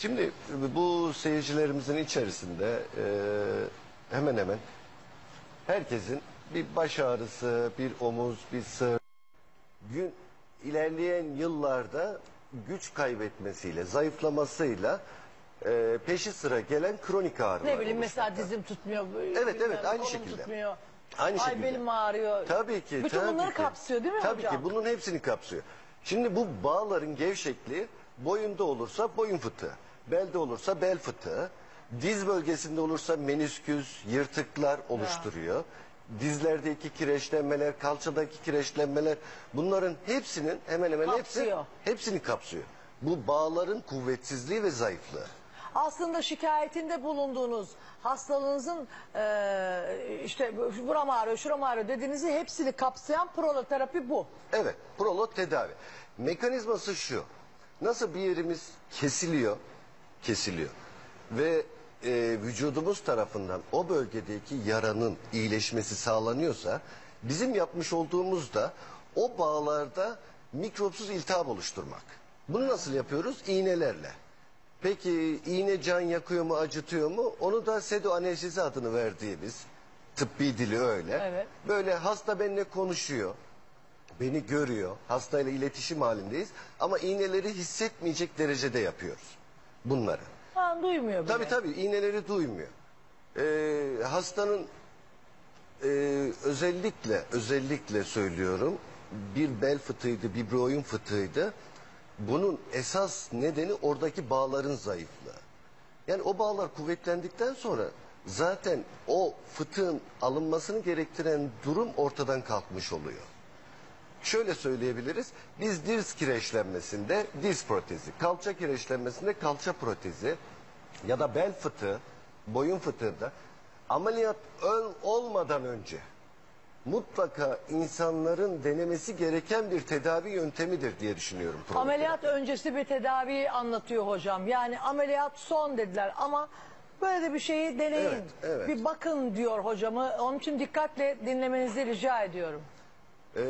Şimdi bu seyircilerimizin içerisinde e, hemen hemen herkesin bir baş ağrısı, bir omuz, bir sır, gün ilerleyen yıllarda güç kaybetmesiyle, zayıflamasıyla e, peşi sıra gelen kronik ağrılar. Ne bileyim mesela oluşmakta. dizim tutmuyor. Evet, bilmem, evet, aynı şekilde. Tutmuyor. Aynı Ay şekilde. belim ağrıyor. Tabii ki. Bütün tabii bunları ki. kapsıyor değil mi tabii hocam? ki bunun hepsini kapsıyor. Şimdi bu bağların gevşekliği boyunda olursa boyun fıtığı, belde olursa bel fıtığı, diz bölgesinde olursa menisküs, yırtıklar oluşturuyor. Dizlerdeki kireçlenmeler, kalçadaki kireçlenmeler bunların hepsinin hemen hemen hepsi Kapsıyor. hepsini kapsıyor. Bu bağların kuvvetsizliği ve zayıflığı. Aslında şikayetinde bulunduğunuz hastalığınızın eee, işte buram ağrıyor, şuram ağrıyor dediğinizi hepsini kapsayan proloterapi bu. Evet, prolot tedavi. Mekanizması şu. Nasıl bir yerimiz kesiliyor, kesiliyor ve e, vücudumuz tarafından o bölgedeki yaranın iyileşmesi sağlanıyorsa bizim yapmış olduğumuz da o bağlarda mikropsuz iltihap oluşturmak. Bunu nasıl yapıyoruz? İğnelerle. Peki iğne can yakıyor mu, acıtıyor mu? Onu da sedoanestezi adını verdiğimiz tıbbi dili öyle. Evet. Böyle hasta benimle konuşuyor. Beni görüyor. Hastayla iletişim halindeyiz. Ama iğneleri hissetmeyecek derecede yapıyoruz. Bunları. Ha, duymuyor bile. Tabii tabii iğneleri duymuyor. Ee, hastanın e, özellikle özellikle söylüyorum bir bel fıtığıydı, bir boyun fıtığıydı. Bunun esas nedeni oradaki bağların zayıflığı. Yani o bağlar kuvvetlendikten sonra zaten o fıtığın alınmasını gerektiren durum ortadan kalkmış oluyor. Şöyle söyleyebiliriz. Biz diz kireçlenmesinde diz protezi, kalça kireçlenmesinde kalça protezi ya da bel fıtığı, boyun fıtığında ameliyat ön- olmadan önce mutlaka insanların denemesi gereken bir tedavi yöntemidir diye düşünüyorum. Ameliyat öncesi bir tedavi anlatıyor hocam. Yani ameliyat son dediler ama böyle de bir şeyi deneyin. Evet, evet. Bir bakın diyor hocamı. Onun için dikkatle dinlemenizi rica ediyorum. Ee,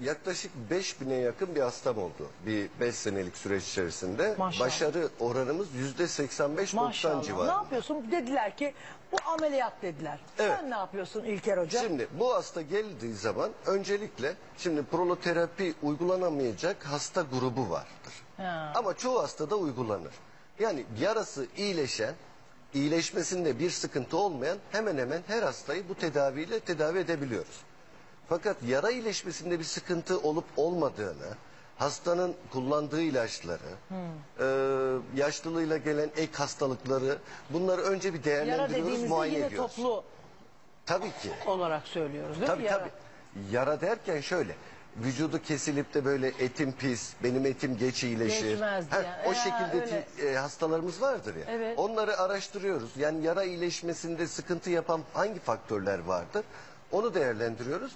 yaklaşık 5000'e yakın bir hastam oldu. Bir 5 senelik süreç içerisinde. Maşallah. Başarı oranımız %85-90 Maşallah. civarında. Ne yapıyorsun? Dediler ki bu ameliyat dediler. Evet. Sen ne yapıyorsun İlker Hoca? Şimdi bu hasta geldiği zaman öncelikle şimdi proloterapi uygulanamayacak hasta grubu vardır. Ha. Ama çoğu hastada uygulanır. Yani yarası iyileşen, iyileşmesinde bir sıkıntı olmayan hemen hemen her hastayı bu tedaviyle tedavi edebiliyoruz. Fakat yara iyileşmesinde bir sıkıntı olup olmadığını, hastanın kullandığı ilaçları, e, yaşlılığıyla gelen ek hastalıkları bunları önce bir Yara değerlendiriyoruz, dediğimizde muayene yine ediyoruz. toplu Tabii ki. olarak söylüyoruz değil Tabii mi? Yara. tabii. Yara derken şöyle. Vücudu kesilip de böyle etim pis, benim etim geç iyileşir. Geçmez o Ya, şekilde öyle. ti- e, hastalarımız vardır ya. Evet. Onları araştırıyoruz. Yani yara iyileşmesinde sıkıntı yapan hangi faktörler vardır? Onu değerlendiriyoruz.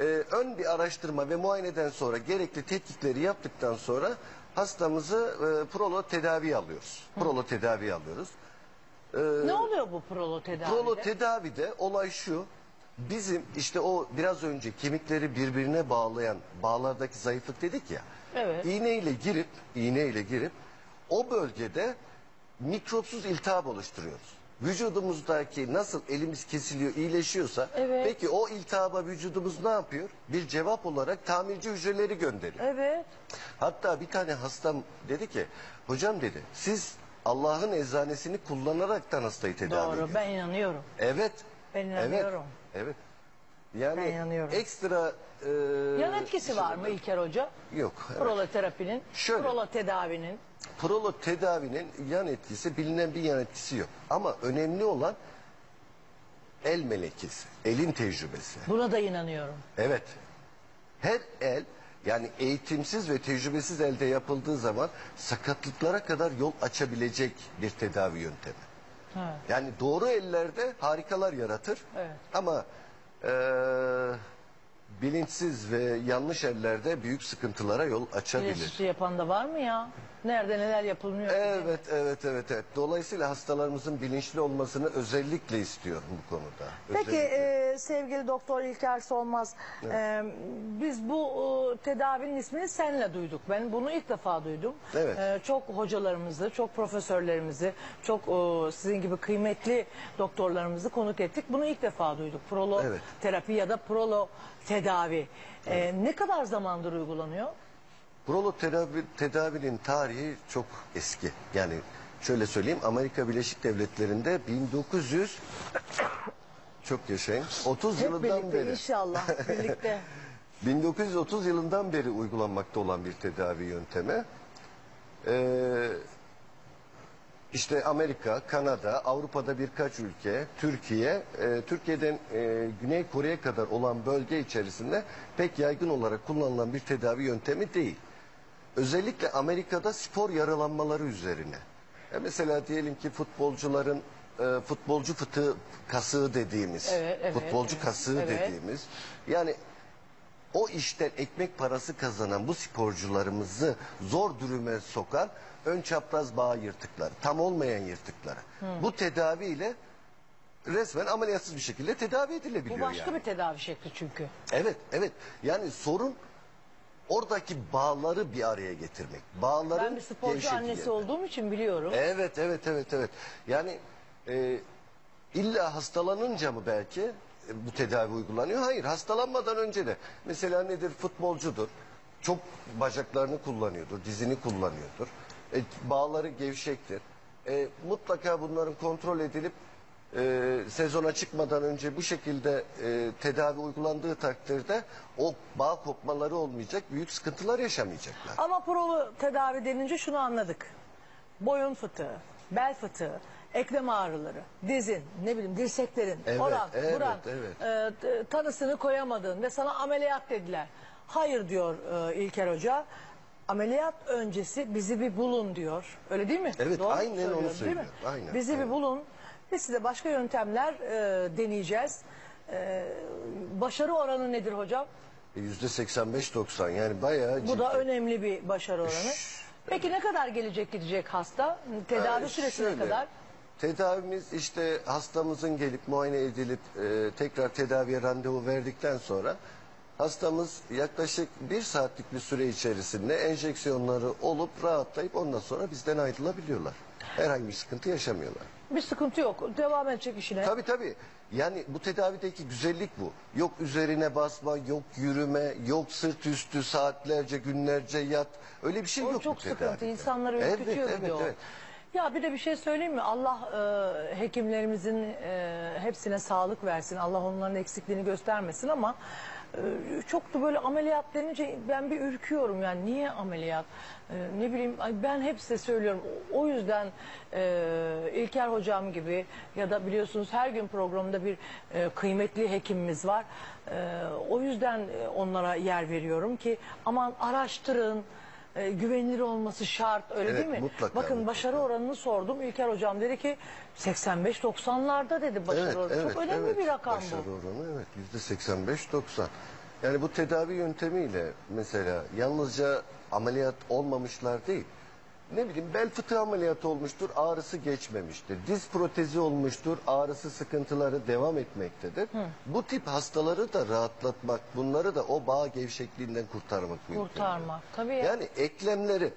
E, ön bir araştırma ve muayeneden sonra gerekli tetkikleri yaptıktan sonra hastamızı e, prolo tedavi alıyoruz. Prolo tedavi alıyoruz. Ne oluyor bu prolo tedavide? Prolo tedavide olay şu. Bizim işte o biraz önce kemikleri birbirine bağlayan bağlardaki zayıflık dedik ya. Evet. İğneyle girip iğneyle girip o bölgede mikropsuz iltihap oluşturuyoruz. Vücudumuzdaki nasıl elimiz kesiliyor, iyileşiyorsa Evet. peki o iltihaba vücudumuz ne yapıyor? Bir cevap olarak tamirci hücreleri gönderiyor. Evet. Hatta bir tane hastam dedi ki hocam dedi siz Allah'ın eczanesini kullanaraktan hastayı tedavi Doğru ediyorsunuz. ben inanıyorum. Evet. Ben inanıyorum. Evet. evet. Yani Ben inanıyorum. ekstra e, Yan etkisi var mı İlker Hoca? Yok. evet. Proloterapinin, Şöyle. prolo tedavinin. Prolo tedavinin yan etkisi bilinen bir yan etkisi yok. Ama önemli olan el melekesi, elin tecrübesi. Buna da inanıyorum. Evet. Her el yani eğitimsiz ve tecrübesiz elde yapıldığı zaman sakatlıklara kadar yol açabilecek bir tedavi yöntemi. Evet. Yani doğru ellerde harikalar yaratır. Evet. Ama eee, bilinçsiz ve yanlış ellerde büyük sıkıntılara yol açabilir. İlaççı yapan da var mı ya? Nerede neler yapılmıyor? Evet, evet, evet, evet. Dolayısıyla hastalarımızın bilinçli olmasını özellikle istiyorum bu konuda. Peki Özellikle. e, sevgili doktor İlker Solmaz, e, biz bu e, tedavinin ismini senle duyduk. Ben bunu ilk defa duydum. Evet. E, çok hocalarımızı, çok profesörlerimizi, çok e, sizin gibi kıymetli doktorlarımızı konuk ettik. Bunu ilk defa duyduk. Prolo Evet. terapi ya da prolo tedavi. E, ne kadar zamandır uygulanıyor? Prolo tedavi, tedavinin tarihi çok eski. Yani şöyle söyleyeyim Amerika Birleşik Devletleri'nde 1900 çok yaşayın 30 Hep yılından birlikte beri inşallah birlikte. 1930 yılından beri uygulanmakta olan bir tedavi yöntemi. Ee, işte Amerika, Kanada, Avrupa'da birkaç ülke, Türkiye, e, Türkiye'den e, Güney Kore'ye kadar olan bölge içerisinde pek yaygın olarak kullanılan bir tedavi yöntemi değil. Özellikle Amerika'da spor yaralanmaları üzerine. E, mesela diyelim ki futbolcuların e, futbolcu fıtığı kasığı dediğimiz, Evet, evet, futbolcu evet, kasığı evet. dediğimiz. Yani o işten ekmek parası kazanan bu sporcularımızı zor duruma sokan ön çapraz bağ yırtıkları, tam olmayan yırtıkları. Bu tedaviyle resmen ameliyatsız bir şekilde tedavi edilebiliyor Bu başka yani. bir tedavi şekli çünkü. Evet, evet. Yani sorun oradaki bağları bir araya getirmek. Bağların Ben bir sporcu gevşek annesi olduğum için biliyorum. Evet, evet, evet, evet. Yani e, illa hastalanınca mı belki bu tedavi uygulanıyor? Hayır, hastalanmadan önce de. Mesela nedir? Futbolcudur. Çok bacaklarını kullanıyordur, dizini kullanıyordur. E, bağları gevşektir. E, mutlaka bunların kontrol edilip e, sezona çıkmadan önce bu şekilde e, tedavi uygulandığı takdirde o bağ kopmaları olmayacak, büyük sıkıntılar yaşamayacaklar. Ama prolo tedavi denince şunu anladık. Boyun fıtığı, bel fıtığı, eklem ağrıları, dizin, ne bileyim dirseklerin, Evet, oran, evet, buran, evet. e, tanısını koyamadın ve sana ameliyat dediler. Hayır diyor e, İlker Hoca. Ameliyat öncesi bizi bir bulun diyor. Öyle değil mi? Evet, aynen onu söylüyorum, değil mi? söylüyor, aynen, Bizi bir evet. bulun. Biz size başka yöntemler e, deneyeceğiz. E, başarı oranı nedir hocam? E, Yüzde 85-90 yani bayağı Bu ciddi. da önemli bir başarı oranı. Peki ne kadar gelecek gidecek hasta? Tedavi Ee, süresine şöyle, kadar? Tedavimiz işte hastamızın gelip muayene edilip e, tekrar tedaviye randevu verdikten sonra hastamız yaklaşık bir saatlik bir süre içerisinde enjeksiyonları olup rahatlayıp ondan sonra bizden ayrılabiliyorlar. Herhangi bir sıkıntı yaşamıyorlar. Bir sıkıntı yok. Devam edecek işine. Tabii tabii. Yani bu tedavideki güzellik bu. Yok üzerine basma, yok yürüme, yok sırt üstü saatlerce, günlerce yat. Öyle bir şey O yok çok bu sıkıntı. tedavide. İnsanları Evet, ürkütüyor bir evet, de o. Ya bir de bir şey söyleyeyim mi? Allah e, hekimlerimizin e, hepsine sağlık versin. Allah onların eksikliğini göstermesin ama e, çok da böyle ameliyat denince ben bir ürküyorum yani niye ameliyat? E, ne bileyim ben hep söylüyorum. O o yüzden e, İlker hocam gibi ya da biliyorsunuz her gün programda bir e, kıymetli hekimimiz var. E, o yüzden e, onlara yer veriyorum ki aman araştırın. E, güvenilir olması şart öyle Evet, değil mi? mutlaka, Bakın mutlaka. başarı oranını sordum. İlker hocam dedi ki 85-90'larda dedi başarı oranı. Çok önemli evet. bir rakam Başarı bu. oranı evet yüzde 85-90. Yani bu tedavi yöntemiyle mesela yalnızca ameliyat olmamışlar değil. Ne bileyim bel fıtığı ameliyatı olmuştur, ağrısı geçmemiştir. Diz protezi olmuştur, ağrısı sıkıntıları devam etmektedir. Bu tip hastaları da rahatlatmak, bunları da o bağ gevşekliğinden kurtarmak mümkün. Kurtarmak. Tabii ya. Yani eklemleri,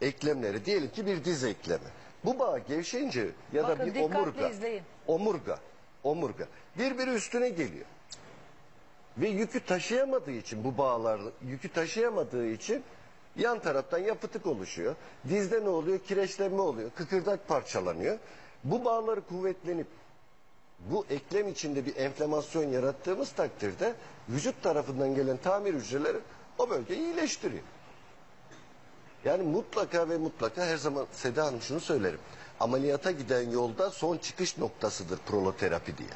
eklemleri diyelim ki bir diz eklemi. Bu bağ gevşeyince ya da Bakın, bir dikkatli omurga, izleyin. omurga, omurga birbiri üstüne geliyor. Ve yükü taşıyamadığı için bu bağlar yükü taşıyamadığı için yan taraftan ya fıtık oluşuyor. Dizde ne oluyor? Kireçlenme oluyor. Kıkırdak parçalanıyor. Bu bağları kuvvetlenip bu eklem içinde bir enflamasyon yarattığımız takdirde vücut tarafından gelen tamir hücreleri o bölgeyi iyileştiriyor. Yani mutlaka ve mutlaka her zaman Seda Hanım şunu söylerim. Ameliyata giden yolda son çıkış noktasıdır proloterapi diye.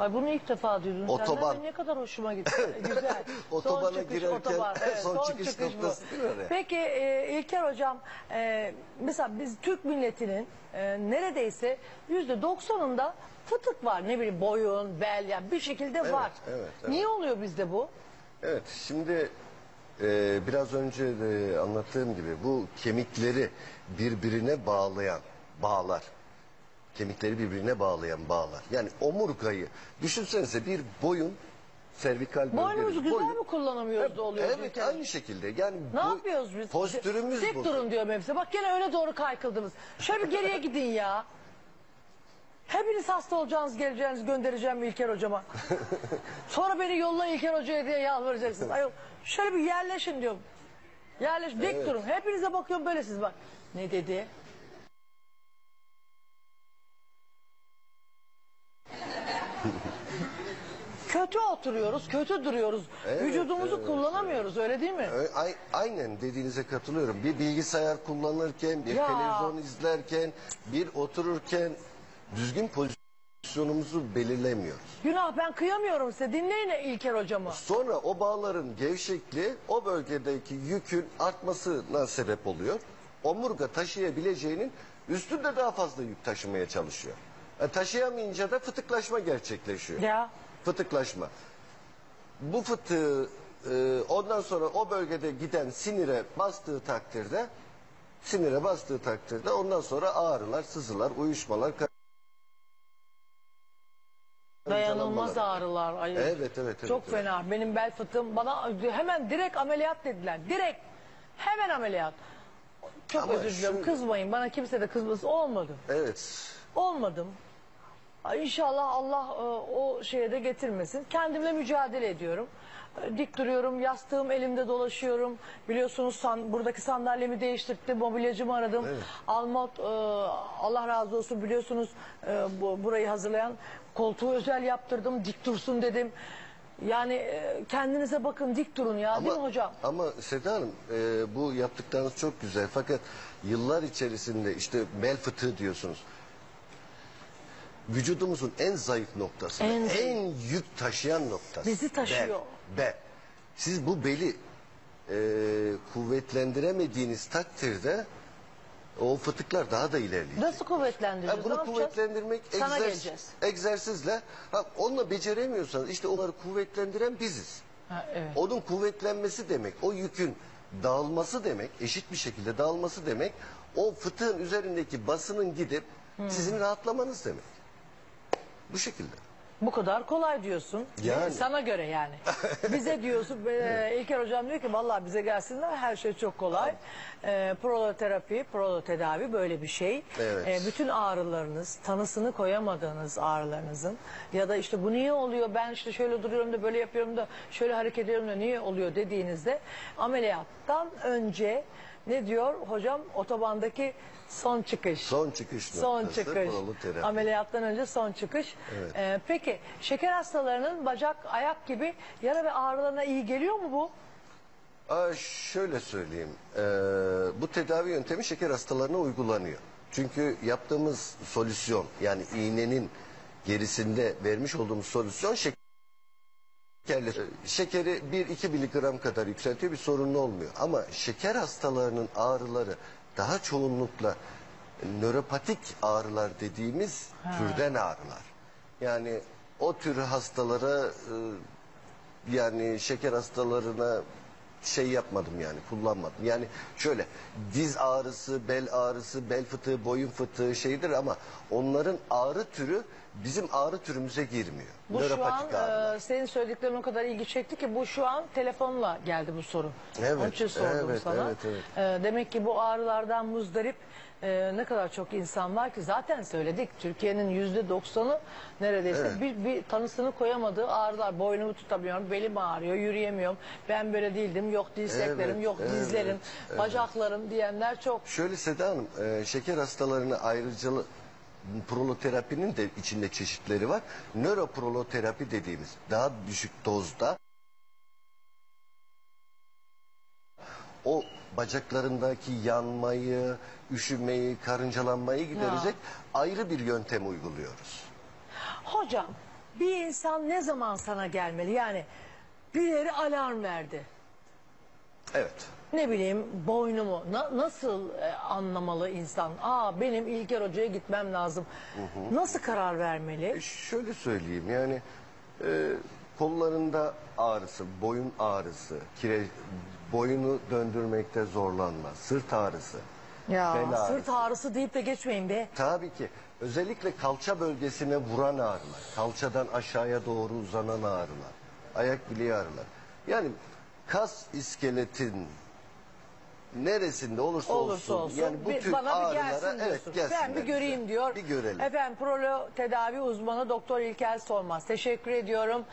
Ay bunu ilk defa duydum. Otoban. Senden de ne kadar hoşuma gitti. Güzel. Otobana son çıkış, girerken otoban. Evet, son çıkış bu. noktası değil mi oraya? Peki e, İlker Hocam e, mesela biz Türk milletinin e, neredeyse yüzde doksanında fıtık var. Ne bileyim boyun, bel yani bir şekilde var. evet, evet. Niye oluyor bizde bu? Evet şimdi e, biraz önce de anlattığım gibi bu kemikleri birbirine bağlayan bağlar. Kemikleri birbirine bağlayan bağlar. Yani omurgayı düşünsenize bir boyun servikal. Boynumuzu güzel boyun- mi kullanamıyoruz da oluyor? Evet Hocam? aynı şekilde. Yani Ne bu yapıyoruz biz? Postürümüz Tek bu. durun diyorum hepsi. Bak gene öyle doğru kaykıldınız. Şöyle bir geriye gidin ya. Hepiniz hasta olacağınız, geleceğiniz göndereceğim İlker hocama. Sonra beni yolla İlker hocaya diye yalvaracaksınız. Ayol şöyle bir yerleşin diyorum. Yerleş, dik durun. Hepinize bakıyorum böyle siz bak. Ne dedi? Kötü oturuyoruz, kötü duruyoruz. Evet, Vücudumuzu evet, kullanamıyoruz öyle değil mi? Ö- ay- Aynen dediğinize katılıyorum. Bir bilgisayar kullanırken, bir Ya. televizyon izlerken, bir otururken düzgün pozisyonumuzu belirlemiyoruz. Günah ben kıyamıyorum size. Dinleyin İlker hocamı. Sonra o bağların gevşekliği o bölgedeki yükün artmasına sebep oluyor. Omurga taşıyabileceğinin üstünde daha fazla yük taşımaya çalışıyor. E, taşıyamayınca da fıtıklaşma gerçekleşiyor. Ya. Fıtıklaşma. Bu fıtığı e, ondan sonra o bölgede giden sinire bastığı takdirde sinire bastığı takdirde ondan sonra ağrılar, sızılar, uyuşmalar Dayanılmaz ağrılar. Ay, Evet, evet, evet, Çok evet. fena. Benim bel fıtığım bana hemen direkt ameliyat dediler. Direkt. Hemen ameliyat. Çok Ama özür diliyorum. şu- Kızmayın. Bana kimse de kızmasın. Olmadı. Evet. Olmadım. İnşallah Allah e, o şeye de getirmesin. Kendimle mücadele ediyorum. E, Dik duruyorum, yastığım elimde dolaşıyorum. Biliyorsunuz san, buradaki sandalyemi değiştirdim, mobilyacımı aradım. Almot, e, Allah razı olsun biliyorsunuz e, bu, burayı hazırlayan koltuğu özel yaptırdım, dik dursun dedim. Yani e, kendinize bakın, dik durun ya değil mi hocam? Ama Seda Hanım e, bu yaptıklarınız çok güzel fakat yıllar içerisinde işte bel fıtığı diyorsunuz. Vücudumuzun en zayıf noktası, En en, zayıf. yük taşıyan noktası. Bizi taşıyor. Bel. bel. Siz bu beli e, kuvvetlendiremediğiniz takdirde o fıtıklar daha da ilerleyecek. Nasıl kuvvetlendireceğiz? Ha, bunu ne yapacağız? kuvvetlendirmek Sana egzers- geleceğiz. egzersizle ha, onunla beceremiyorsanız işte onları kuvvetlendiren biziz. Ha, evet. Onun kuvvetlenmesi demek, o yükün dağılması demek, eşit bir şekilde dağılması demek, o fıtığın üzerindeki basının gidip sizin rahatlamanız demek. Bu şekilde. Bu kadar kolay diyorsun. Yani. Sana göre yani. Bize diyorsun. E, İlker hocam diyor ki vallahi bize gelsinler her şey çok kolay. E, proloterapi, prolotedavi böyle bir şey. Evet. E, bütün ağrılarınız, tanısını koyamadığınız ağrılarınızın ya da işte bu niye oluyor ben işte şöyle duruyorum da böyle yapıyorum da şöyle hareket ediyorum da niye oluyor dediğinizde ameliyattan önce ne diyor hocam otobandaki son çıkış. Son çıkış Son noktası çıkış. Ameliyattan önce son çıkış. Evet. Ee, peki şeker hastalarının bacak, ayak gibi yara ve ağrılarına iyi geliyor mu bu? Aa, şöyle söyleyeyim, ee, bu tedavi yöntemi şeker hastalarına uygulanıyor. Çünkü yaptığımız solüsyon yani iğnenin gerisinde vermiş olduğumuz solüsyon şeker. Şekerli. Şekeri 1-2 miligram kadar yükseltiyor bir sorun olmuyor. Ama şeker hastalarının ağrıları daha çoğunlukla nöropatik ağrılar dediğimiz türden ağrılar. Yani o tür hastalara e, yani şeker hastalarına şey yapmadım yani kullanmadım. Yani şöyle diz ağrısı, bel ağrısı, bel fıtığı, boyun fıtığı şeydir ama onların ağrı türü bizim ağrı türümüze girmiyor. Bu şu an Nöropatik ağrılar. e, senin söylediklerin o kadar ilgi çekti ki bu şu an telefonla geldi bu soru. Evet, Onun için sordum evet, sana. evet, evet. E, demek ki bu ağrılardan muzdarip e, ne kadar çok insan var ki zaten söyledik. Türkiye'nin yüzde doksanı neredeyse Evet. bir, bir tanısını koyamadığı ağrılar. Boynumu tutamıyorum, belim ağrıyor, yürüyemiyorum. Ben böyle değildim, yok dirseklerim, Evet, yok evet, dizlerim, evet. bacaklarım diyenler çok. Şöyle Seda Hanım, e, şeker hastalarına ayrıcalı proloterapinin de içinde çeşitleri var. Nöroproloterapi dediğimiz daha düşük dozda o bacaklarındaki yanmayı, üşümeyi, karıncalanmayı giderecek ayrı bir yöntem uyguluyoruz. Hocam bir insan ne zaman sana gelmeli? Yani birileri alarm verdi. Evet. Ne bileyim boynumu na- nasıl e, anlamalı insan? Aa benim İlker Hoca'ya gitmem lazım. Nasıl karar vermeli? Şöyle söyleyeyim yani e, kollarında ağrısı, boyun ağrısı, kire, boyunu döndürmekte zorlanma, sırt ağrısı, Ya bel ağrısı. sırt ağrısı deyip de geçmeyin be. Tabii ki özellikle kalça bölgesine vuran ağrılar, kalçadan aşağıya doğru uzanan ağrılar, ayak bileği ağrılar. Yani kas iskeletin neresinde olursa, Olursa olsun. yani bu Bir- tür bana bir ağrılara gelsin evet gelsin. ben bir göreyim diyor. Bir görelim. Efendim prolo tedavi uzmanı Doktor İlker Solmaz. Teşekkür ediyorum.